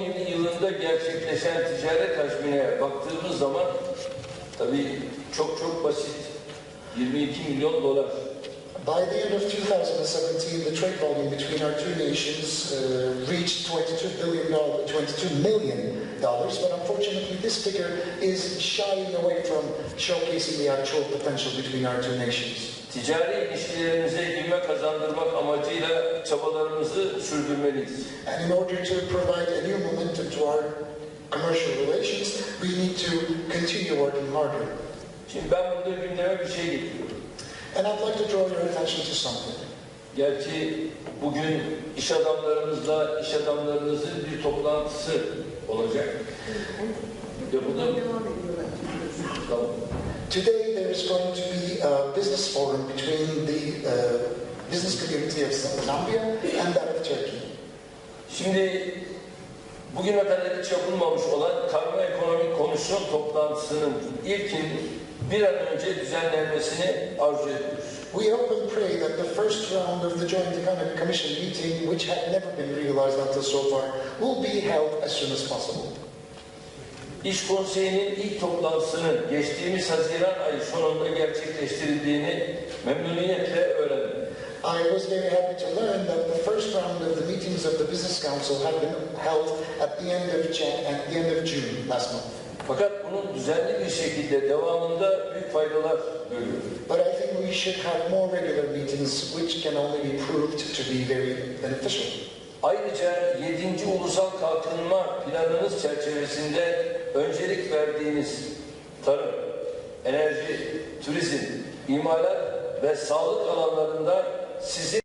2017 yılında gerçekleşen ticaret hacmine baktığımız zaman tabii çok çok basit. 22 milyon dolar. By the end of 2017, the trade volume between our two nations uh, reached 22 billion dollars, 22 million dollars. But unfortunately, this figure is shying away from showcasing the actual potential between our two nations. Ticari ilişkilerimize ivme kazandırmak amacıyla çabalarımızı sürdürmeliyiz. And in order to provide a new momentum to our commercial relations, we need to continue working harder. Şimdi ben burada gündeme bir şey getiriyorum. And I'd like to draw your attention to something. Gerçi bugün iş adamlarımızla iş adamlarınızın bir toplantısı olacak. Ve bunu tamam. Today, there is going to be a business forum between the uh, business community of Zambia and that of Turkey. Şimdi bugüne kadar hiç yapılmamış olan karma ekonomik komisyon toplantısının ilkin bir an önce düzenlenmesini arzu ediyoruz. We hope and pray that the first round of the Joint Economic Commission meeting, which had never been realized until so far, will be held as soon as possible. İş Konseyi'nin ilk toplantısının geçtiğimiz Haziran ayı sonunda gerçekleştirildiğini memnuniyetle. I was very happy to learn that the first round of the meetings of the Business Council had been held at the end of Jan- at the end of June last month. Fakat bunun düzenli bir şekilde devamında büyük faydalar görüyorum. But I think we should have more regular meetings, which can only be proved to be very beneficial. Ayrıca 7. Ulusal Kalkınma Planınız çerçevesinde öncelik verdiğiniz tarım, enerji, turizm, imalat ve sağlık alanlarında sizin